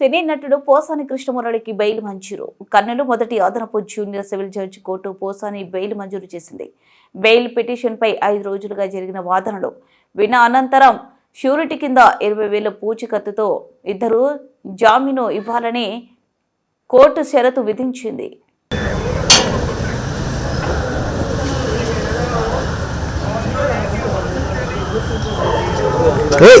సినీ నటుడు పోసాని కృష్ణమురళికి బెయిల్ మంజూరు. కర్నూలు మొదటి అదనపు junior civil judge court Posani bail మంజూరు చేసింది. బెయిల్ పిటిషన్పై ఐదు రోజులుగా జరిగిన వాదనలు విన్న అనంతరం ష్యూరిటీ కింద ఇరవై వేల పూచికత్తుతో ఇద్దరు జామీను ఇవ్వాలని కోర్టు షరతు విధించింది. ఏయ్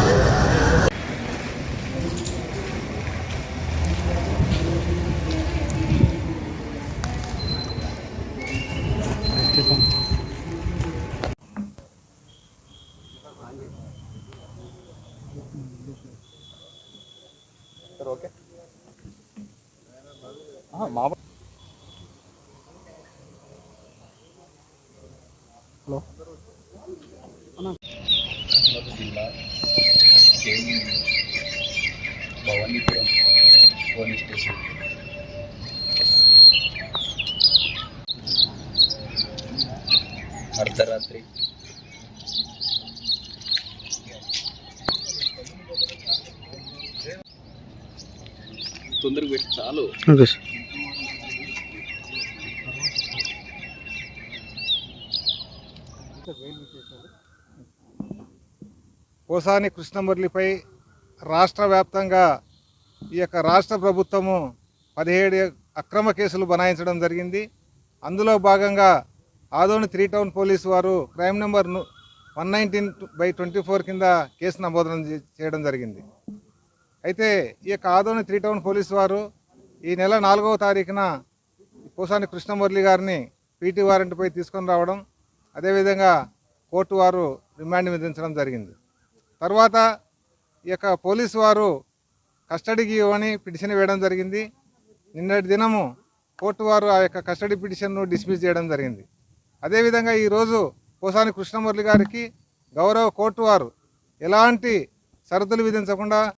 జిల్లా కేంద్ర భవానీపురం పోలీస్ స్టేషన్ అర్ధరాత్రి. తొందరగా పెట్టి చాలు. Okay sir. పోసాని కృష్ణమురళిపై రాష్ట్ర వ్యాప్తంగా ఈ యొక్క రాష్ట్ర ప్రభుత్వము పదిహేడు అక్రమ కేసులు బనాయించడం జరిగింది. అందులో భాగంగా ఆదోని త్రీ టౌన్ పోలీసు వారు crime number one nineteen by twenty four కింద కేసు నమోదనం చేయడం జరిగింది. అయితే ఈ యొక్క ఆదోని త్రీ టౌన్ పోలీసు వారు ఈ నెల నాలుగవ తారీఖున పోసాని కృష్ణమురళి గారిని పీటీ వారెంట్పై తీసుకొని రావడం అదేవిధంగా కోర్టు వారు రిమాండ్ విధించడం జరిగింది. తర్వాత ఈ యొక్క పోలీసు వారు కస్టడీకి ఇవ్వని పిటిషన్ వేయడం జరిగింది. నిన్నటి దినము కోర్టు వారు ఆ యొక్క కస్టడీ పిటిషన్ను డిస్మిస్ చేయడం జరిగింది. అదేవిధంగా ఈరోజు పోసాని కృష్ణమురళి గారికి గౌరవ కోర్టు వారు ఎలాంటి షరతులు విధించకుండా